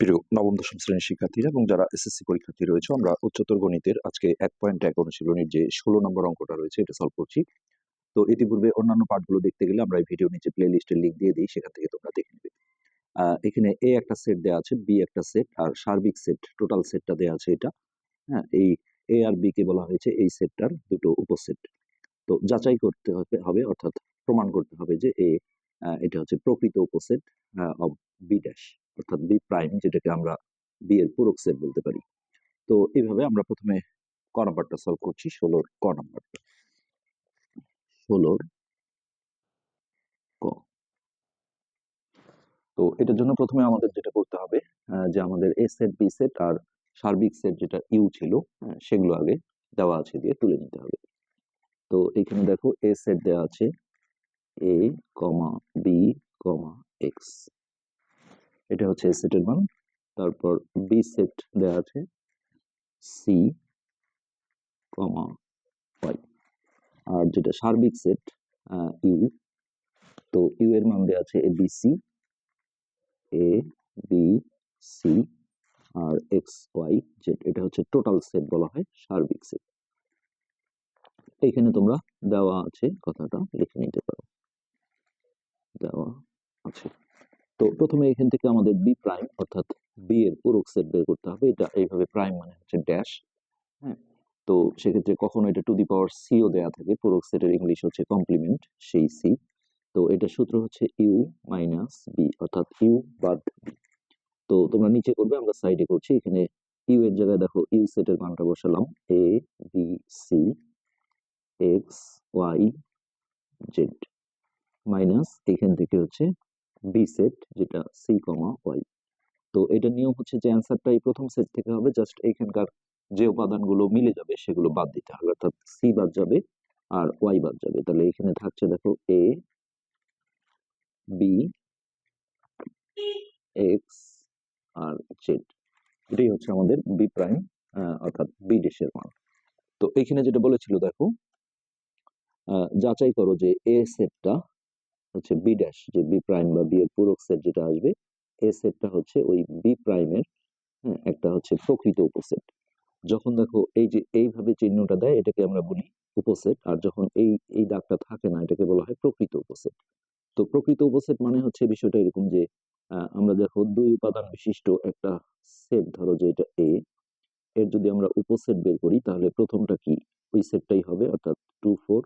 প্রিয় নবম, দশম শ্রেণির শিক্ষার্থীরা এবং যারা এসএসসি পরীক্ষার্থী রয়েছে, আমরা উচ্চতর গণিতের আজকে এক পয়েন্ট এক অনুশীলনীর যে ষোলো নম্বর অঙ্কটা রয়েছে, এটা সলভ করছি। তো ইতিপূর্বে অন্যান্য পার্টগুলো দেখতে গেলে আমরা এই ভিডিও নিচে প্লে লিস্টের লিঙ্ক দিয়ে দিই, সেখান থেকে তোমরা দেখে নেবে। এখানে এ একটা সেট দেওয়া আছে বি একটা সেট আর সার্বিক সেট টোটাল সেটটা দেওয়া আছে এটা। হ্যাঁ এই এ আর বি কে বলা হয়েছে এই সেটটার দুটো উপসেট তো যাচাই করতে হবে অর্থাৎ প্রমাণ করতে হবে যে এ এটা হচ্ছে প্রকৃত উপসেট অব বি ড্যাশ অর্থাৎ বি প্রাইম যেটাকে আমরা বি এর পূরক সেট বলতে পারি। তো এইভাবে আমরা প্রথমে ক নাম্বারটা সলভ করছি, ষোলোর ক নাম্বার ষোলোর ক। তো এটার জন্য প্রথমে আমাদের যেটা করতে হবে যে আমাদের এ সেট বি সেট আর সার্বিক সেট যেটা ইউ ছিল সেগুলো আগে দেওয়া আছে দিয়ে তুলে নিতে হবে। তো এখানে দেখো এ সেট দেওয়া আছে এ কমা বি কমা এক্স এটা হচ্ছে এ সেটের মান তারপর বি সেট দেওয়া আছে সি কমা ওয়াই আর যেটা সার্বিক সেট ইউ তো ইউ এর মান দেওয়া আছে A B C A B C R X Y Z এটা হচ্ছে টোটাল সেট বলা হয়, সার্বিক সেট এইখানে তোমরা দেওয়া আছে কথাটা লিখে নিতে পারো। দেওয়া আছে। তো প্রথমে এখান থেকে আমাদের বি প্রাইম অর্থাৎ বি এর পূরক সেট বের করতে হবে। এটা এইভাবে প্রাইম মানে হচ্ছে ড্যাশ হ্যাঁ? তো সেক্ষেত্রে কখনো এটা টু দি পাওয়ার সিও দেয়া থাকে। পূরক সেটের ইংলিশ হচ্ছে কমপ্লিমেন্ট সেই সি তো এটা সূত্র হচ্ছে ইউ মাইনাস বি অর্থাৎ ইউ বাদ বি তো তোমরা নিচে করবে, আমরা সাইডে করছি। এখানে ইউ এর জায়গায় দেখো ইউ সেটের মানটা বসালাম। A B C X Y Z minus এখান থেকে হচ্ছে বি সেট যেটা সি কমা ওয়াই তো এটা নিয়ম হচ্ছে যে অ্যান্সারটা এই প্রথম সেট থেকে হবে জাস্ট এইখানকার যে উপাদানগুলো মিলে যাবে সেগুলো বাদ দিতে হবে, অর্থাৎ সি বাদ যাবে আর ওয়াই বাদ যাবে। তাহলে এখানে থাকছে দেখো এ বি এক্স আর জেড এটাই হচ্ছে আমাদের বি প্রাইম অর্থাৎ বি ডেশের মান। তো এখানে যেটা বলেছিল দেখো যাচাই করো যে এ সেটটা হচ্ছে বি ড্যাশ যে বি প্রাইম বা বি এর পূরক সেট যেটা আসবে এ সেটটা হচ্ছে ওই বি প্রাইমের হ্যাঁ, একটা হচ্ছে প্রকৃত উপসেট। যখন দেখো এই যে এইভাবে চিহ্নটা দেয় এটাকে আমরা বলি উপসেট আর যখন এই এই দাগটা থাকে না এটাকে বলা হয় প্রকৃত উপসেট। তো প্রকৃত উপসেট মানে হচ্ছে বিষয়টা এরকম যে আমরা দেখো দুই উপাদান বিশিষ্ট একটা সেট ধরো যে এটা এ এর যদি আমরা উপসেট বের করি তাহলে প্রথমটা কি? ওই সেটটাই হবে অর্থাৎ টু ফোর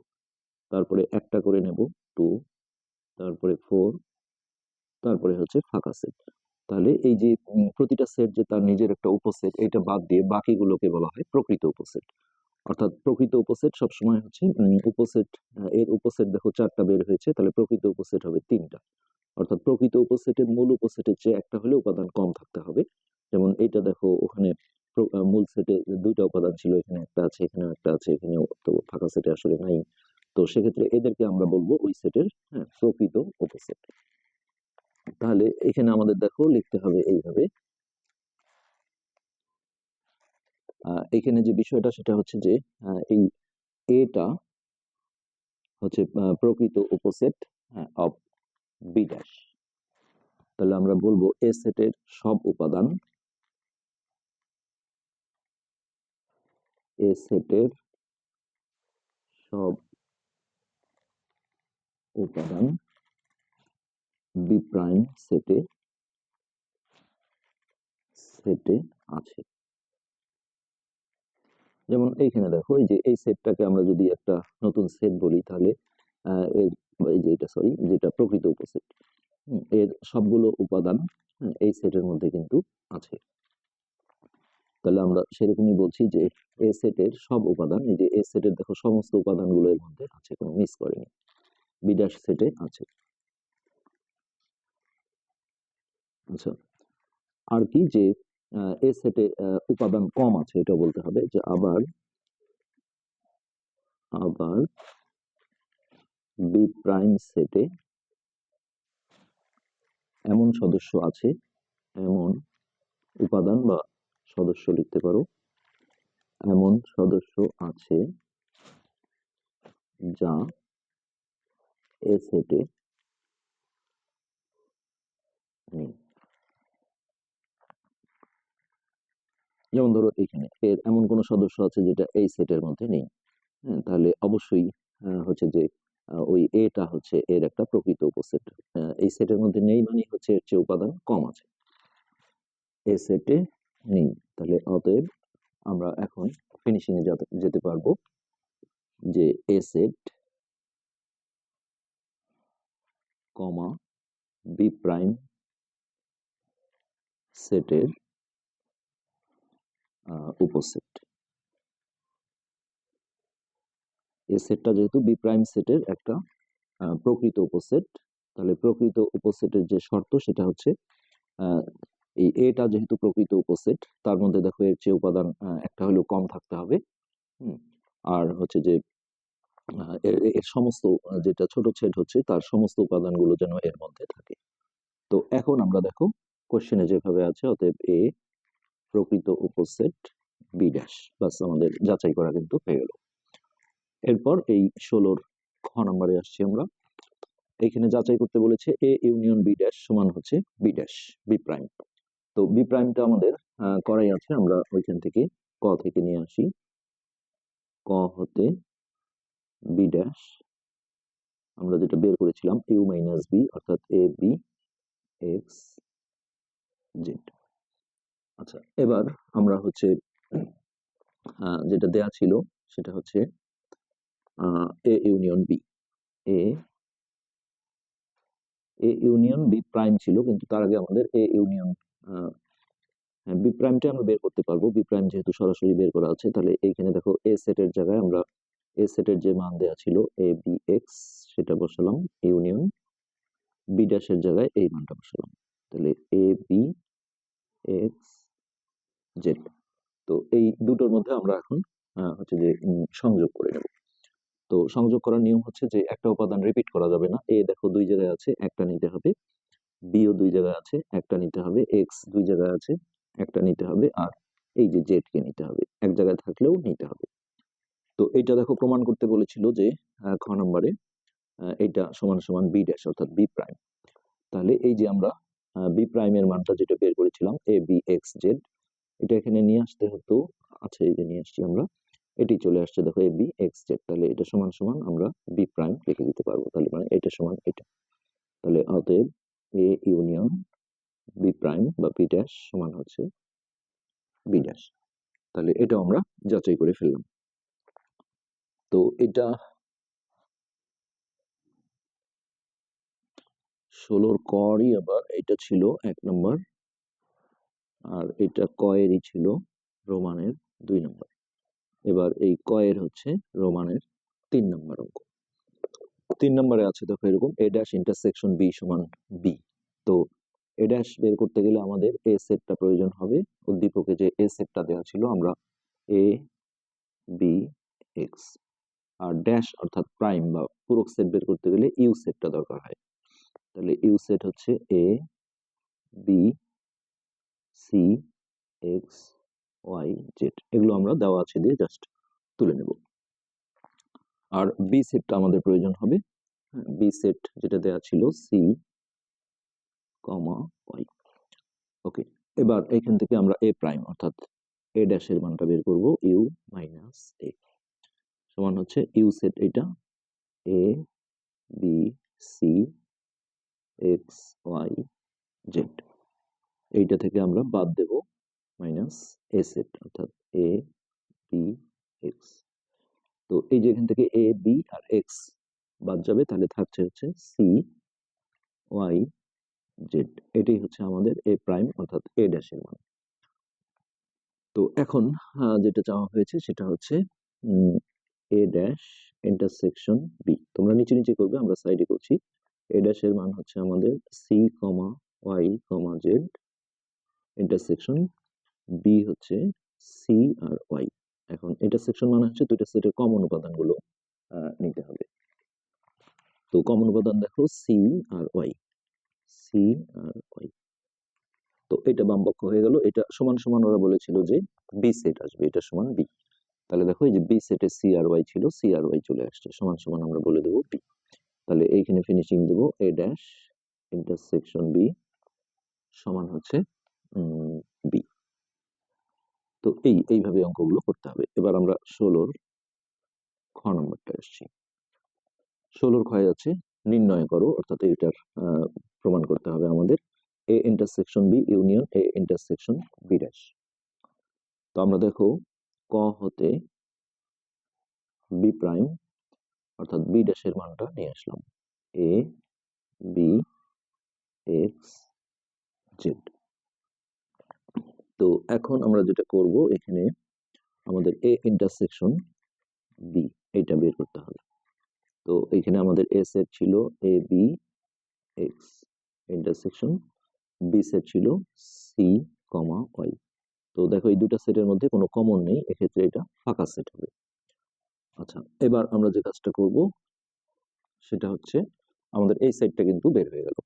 তারপরে একটা করে নেব টু তারপরে ফোর তারপরে হচ্ছে ফাঁকা সেট তাহলে এই যে প্রতিটা সেট যে তার নিজের একটা উপসেট, এটা বাদ দিয়ে বাকিগুলোকে বলা হয় প্রকৃত উপসেট। অর্থাৎ প্রকৃত উপসেট সবসময় হচ্ছে উপসেট এর উপসেট দেখো চারটা বের হয়েছে, তাহলে প্রকৃত উপসেট হবে তিনটা। অর্থাৎ প্রকৃত উপসেটের মূল উপসেটের চেয়ে একটা হলে উপাদান কম থাকতে হবে। যেমন এটা দেখো ওখানে মূল সেটে দুইটা উপাদান ছিল, এখানে একটা আছে, এখানে একটা আছে এখানে তো ফাঁকা সেটে আসলে নাই। তো সেক্ষেত্রে এদেরকে আমরা বলব ওই সেটের হ্যাঁ, প্রকৃত উপসেট তাহলে এখানে আমাদের দেখো লিখতে হবে এইভাবে। এখানে যে বিষয়টা সেটা হচ্ছে যে এই এটা হচ্ছে প্রকৃত উপসেট অফ বি ড্যাশ তাহলে আমরা বলব এ সেটের সব উপাদান এ সেটের সব উপাদান বি প্রাইম সেটে সেটে আছে। যেমন এইখানে দেখো, এই যে এই সেটটাকে আমরা যদি একটা নতুন সেট বলি, তাহলে এর, এই যে এটা সরি যেটা প্রকৃত উপসেট এর সবগুলো উপাদান এই সেটের মধ্যে কিন্তু আছে। তাহলে আমরা সেরকমই বলছি যে এ সেটের সব উপাদান, এই যে এ সেটের দেখো, সমস্ত উপাদানগুলো এর মধ্যে আছে, কোনো মিস করেনি। বি সেটে আছে। আচ্ছা আর কি যে এ সেটে উপাদান কম আছে, এটা বলতে হবে যে আবার আবার বি প্রাইম সেটে এমন সদস্য আছে, এমন উপাদান বা সদস্য লিখতে পারো, এমন সদস্য আছে যা এ সেটে যেমন ধরো এখানে এর এমন কোনো সদস্য আছে যেটা এই সেটের মধ্যে নেই। হ্যাঁ তাহলে অবশ্যই হচ্ছে যে ওই এটা হচ্ছে এর একটা প্রকৃত উপসেট। এই সেটের মধ্যে নেই মানে হচ্ছে এর চেয়ে উপাদান কম আছে। এ সেটে নেই। তাহলে অতএব আমরা এখন ফিনিশিং এ যেতে পারব যে A set comma B prime সেটের উপসেট। এ সেটটা যেহেতু বি প্রাইম সেটের একটা প্রকৃত উপসেট, তাহলে প্রকৃত উপসেটের যে শর্ত সেটা হচ্ছে এই এটা যেহেতু প্রকৃত উপসেট, তার মধ্যে দেখো এর চেয়ে উপাদান একটা হলেও কম থাকতে হবে আর হচ্ছে যে এর এর সমস্ত যেটা ছোট সেট হচ্ছে, তার সমস্ত উপাদানগুলো যেন এর মধ্যে থাকে। তো এখন আমরা দেখো কোশ্চেনে যেভাবে আছে, অতএব এ প্রকৃত উপসেট বি ড্যাশ বাস আমাদের যাচাই করা কিন্তু হয়ে গেল। এরপর এই ষোলোর খ নম্বরে আসছি আমরা। এখানে যাচাই করতে বলেছে এ ইউনিয়ন বি ড্যাশ সমান হচ্ছে বি ড্যাশ বি প্রাইম তো বি প্রাইমটা আমাদের করাই আছে। আমরা ওইখান থেকে ক থেকে নিয়ে আসি। ক হতে বি ড্যাশ আমরা যেটা বের করেছিলাম ইউ মাইনাস বি অর্থাৎ এ বি এক্স জেড আচ্ছা এবার আমরা হচ্ছে যেটা দেয়া ছিল, সেটা হচ্ছে A union B A A union B prime ছিল, কিন্তু তার আগে আমাদের এ ইউনিয়ন বি প্রাইমটা আমরা বের করতে পারব। বি প্রাইম যেহেতু সরাসরি বের করা আছে, তাহলে এইখানে দেখো এ সেটের জায়গায় আমরা এ সেটের যে মান দেয়া ছিল এ বি এক্স সেটা বসালাম ইউনিয়ন বি ড্যাশের জায়গায় এই মানটা বসালাম। তাহলে এ বি এক্স জেড তো এই দুটোর মধ্যে আমরা এখন হচ্ছে যে সংযোগ করে নেব। তো সংযোগ করার নিয়ম হচ্ছে যে, একটা উপাদান রিপিট করা যাবে না। এ দেখো দুই জায়গায় আছে, একটা নিতে হবে। বিও দুই জায়গায় আছে, একটা নিতে হবে। এক্স দুই জায়গায় আছে, একটা নিতে হবে। আর এই যে জেড কে নিতে হবে। এক জায়গায় থাকলেও নিতে হবে। তো এটা দেখো প্রমাণ করতে বলেছিল যে খ নম্বরে এটা সমান সমান বি ড্যাশ অর্থাৎ বি প্রাইম তাহলে এই যে আমরা বি প্রাইমের মানটা যেটা বের করেছিলাম এ বি এক্স জেড এটা এখানে নিয়ে আসতে হতো আচ্ছা এই যে নিয়ে আসছি আমরা, এটি চলে আসছে দেখো এ বি এক্স জেড তাহলে এটা সমান সমান আমরা বি প্রাইম লিখে দিতে পারব, তাহলে মানে এটা সমান এটা। তাহলে অতএব এ ইউনিয়ন বি প্রাইম বা বি ড্যাশ সমান হচ্ছে বি ড্যাশ তাহলে এটা আমরা যাচাই করে ফেললাম। তো এটা ষোলোর করই আবার এটা ছিল এক নম্বর। আর এটা কয়েরই ছিল রোমানের দুই নম্বর। এবার এই কয়ের হচ্ছে রোমানের তিন নম্বর অঙ্ক। তিন নম্বরে আছে দেখো এরকম এ ড্যাশ ইন্টারসেকশন বি সমান বি তো এ ড্যাশ বের করতে গেলে আমাদের এ সেটটা প্রয়োজন হবে। উদ্দীপকে যে এ সেটটা দেওয়া ছিল আমরা এ বি এক্স ড্যাশ অর্থাৎ প্রাইম বা পূরক সেট বের করতে গেলে ইউ সেটটা দরকার হয়। তাহলে ইউ সেট হচ্ছে A B C X Y Z এগুলো আমরা দেওয়া আছে দিয়ে জাস্ট তুলে নেব। আর বি সেটটা আমাদের প্রয়োজন হবে। বি সেট যেটা দেওয়া ছিল সি কমা ওয়াই ওকে এবার এখান থেকে আমরা এ প্রাইম অর্থাৎ এ ড্যাশের মানটা বের করব। ইউ মাইনাস এ সমান হচ্ছে ইউ সেট এটা A B C X Y Z এইটা থেকে আমরা বাদ দেব মাইনাস এ সেট অর্থাৎ এ বি এক্স তো এই যে এখান থেকে এ বি আর এক্স বাদ যাবে, তাহলে থাকছে হচ্ছে সি ওয়াই জেড এটাই হচ্ছে আমাদের এ প্রাইম অর্থাৎ এ ড্যাশের মান। তো এখন যেটা চাওয়া হয়েছে সেটা হচ্ছে এ ড্যাশ ইন্টারসেকশন বি তোমরা নিচে নিচে করবে, আমরা সাইডে করছি। এ ড্যাশের মান হচ্ছে আমাদের C comma Y comma Z intersection B হচ্ছে সি আর ওয়াই এখন ইন্টারসেকশন মানে হচ্ছে দুইটা সেটের কমন উপাদানগুলো নিতে হবে। তো কমন উপাদান দেখো সি আর ওয়াই সি আর ওয়াই তো এটা বাম পক্ষ হয়ে গেল। এটা সমান সমান ওরা বলেছিল যে বি সেট আসবে, এটা সমান বি তাহলে দেখো এই যে বি সেটে সি আর ওয়াই ছিল সি আর ওয়াই চলে আসছে। সমান সমান আমরা বলে দেবো বি তাহলে এইখানে ফিনিশিং দেব এ ড্যাশ ইন্টারসেকশন বি সমান হচ্ছে বি তো এই, এইভাবে অঙ্কগুলো করতে হবে। এবার আমরা ষোলোর খ নম্বরটা এসছি ষোলোর ক্ষয় আছে, নির্ণয় করো, অর্থাৎ এটার প্রমাণ করতে হবে আমাদের। A intersection B union A intersection B dash তো আমরা দেখো ক হতে বি প্রাইম অর্থাৎ বি ড্যাশের মানটা নিয়ে আসলাম। এ বি এক্স জেড তো এখন আমরা যেটা করব, এখানে আমাদের এ ইন্টারসেকশন বি এটা বের করতে হবে। তো এখানে আমাদের এ সেট ছিল A B X intersection B set ছিল সি কমা ওয়াই তো দেখো এই দুটা সেটের মধ্যে কোনো কমন নেই, এক্ষেত্রে এটা ফাঁকা সেট হবে। আচ্ছা এবার আমরা যে কাজটা করব, সেটা হচ্ছে আমাদের এই সেটটা কিন্তু বের হয়ে গেল।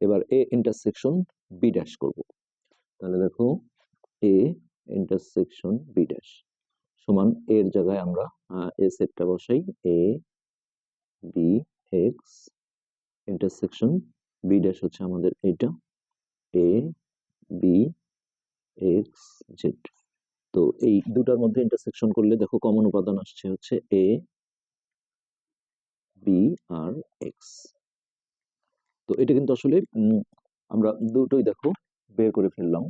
এবার এ ইন্টারসেকশন বি ড্যাশ করব। তাহলে দেখো এ ইন্টারসেকশন বি ড্যাশ সমান এর জায়গায় আমরা এ সেটটা বসাই। A B X intersection B dash হচ্ছে আমাদের এটা এ বি এক্স জেড তো এই দুটার মধ্যে ইন্টারসেকশন করলে দেখো কমন উপাদান আসছে হচ্ছে এ বি আর এক্স তো এটা কিন্তু আসলে আমরা দুটোই দেখো বের করে ফেললাম।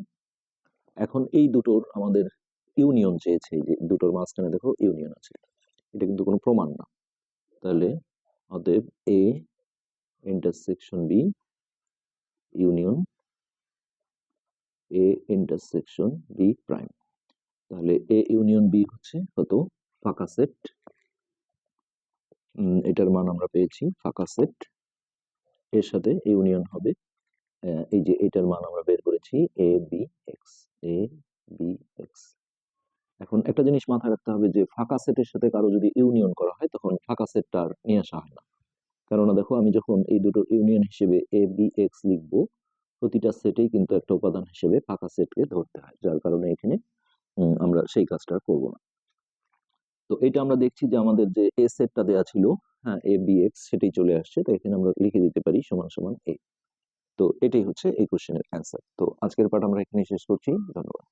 এখন এই দুটোর আমাদের ইউনিয়ন চেয়েছে যে দুটোর মাঝখানে দেখো ইউনিয়ন আছে। এটা কিন্তু কোনো প্রমাণ না। তাহলে অতএব A intersection B union A intersection B prime তাহলে এ ইউনিয়ন বি হচ্ছে কত ফাঁকা সেট এটার মান আমরা পেয়েছি ফাঁকা সেট এর সাথে ইউনিয়ন হবে। এই যে এটার মান আমরা বের করেছি A B X A B X এখন একটা জিনিস মাথায় রাখতে হবে যে ফাঁকা সেটের সাথে কারও যদি ইউনিয়ন করা হয়, তখন ফাঁকা সেটটা আর নিয়ে আসা হয় না। কেননা দেখো, আমি যখন এই দুটো ইউনিয়ন হিসেবে এ বি এক্স লিখব প্রতিটা সেটেই কিন্তু একটা উপাদান হিসেবে ফাঁকা সেটকে ধরতে হয়, যার কারণে এখানে আমরা সেই কাজটা করব না। তো এটা আমরা দেখছি যে আমাদের যে এ সেটটা দেওয়া ছিল হ্যাঁ এ বি এক্স সেটাই চলে আসছে তো এখানে আমরা লিখে দিতে পারি সমান সমান এ তো এটাই হচ্ছে এই কোশ্চেনের অ্যান্সার তো আজকের পাঠ আমরা এখানে শেষ করছি, ধন্যবাদ।